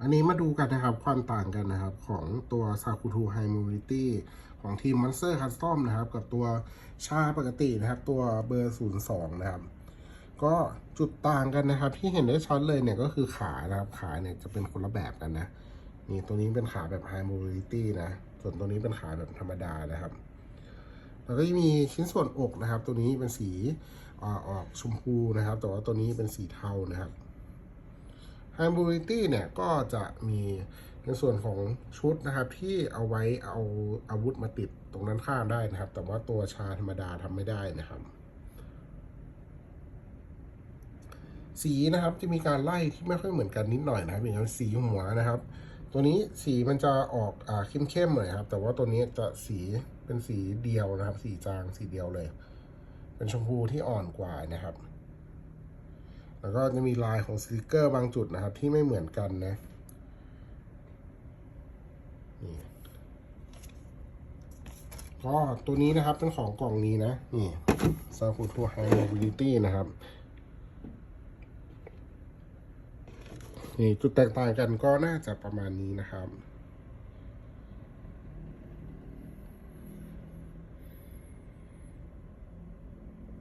อันนี้มาดูกันนะครับความต่างกันนะครับของตัว s a k u t u High Mobility ของทีม Monster Custom นะครับ กับตัวชาปกตินะครับ ตัวเบอร์ 02 นะครับ ก็จุดต่างกันนะครับ ที่เห็นได้ชัดเลยเนี่ยก็คือขานะครับขาเนี่ยจะเป็นคนละแบบกันนะ นี่ตัวนี้เป็นขาแบบ High Mobility นะ ส่วนตัวนี้เป็นขาแบบธรรมดานะครับ แล้วก็มีชิ้นส่วนอกนะครับ ตัวนี้เป็นสีออกชมพูนะครับ แต่ว่าตัวนี้เป็นสีเทานะครับ High Mobility เนี่ยก็จะมีในส่วนของชุดนะครับ ที่เอาไว้เอาอาวุธมาติดตรงนั้นข้างได้นะครับ แต่ว่าตัวชาธรรมดาทำไม่ได้นะครับ สีนะครับจะมีการไล่ที่ไม่ค่อยเหมือนกันนิดหน่อยนะครับอย่างเช่นสีหัวนะครับ ตัวนี้สีมันจะออกอ่าเข้มๆหน่อยครับ แต่ว่าตัวนี้จะสีเป็นสีเดียวนะครับ สีจางสีเดียวเลย เป็นชมพูที่อ่อนกว่านะครับ แล้วก็จะมีลายของสติกเกอร์บางจุดนะครับ ที่ไม่เหมือนกันนะนี่ก็ตัวนี้นะครับเป็นของกล่องนี้นะ นี่ s a k u t u High Mobility นะครับ นี่จุดแตกต่างกันก็น่าจะประมาณนี้นะครับ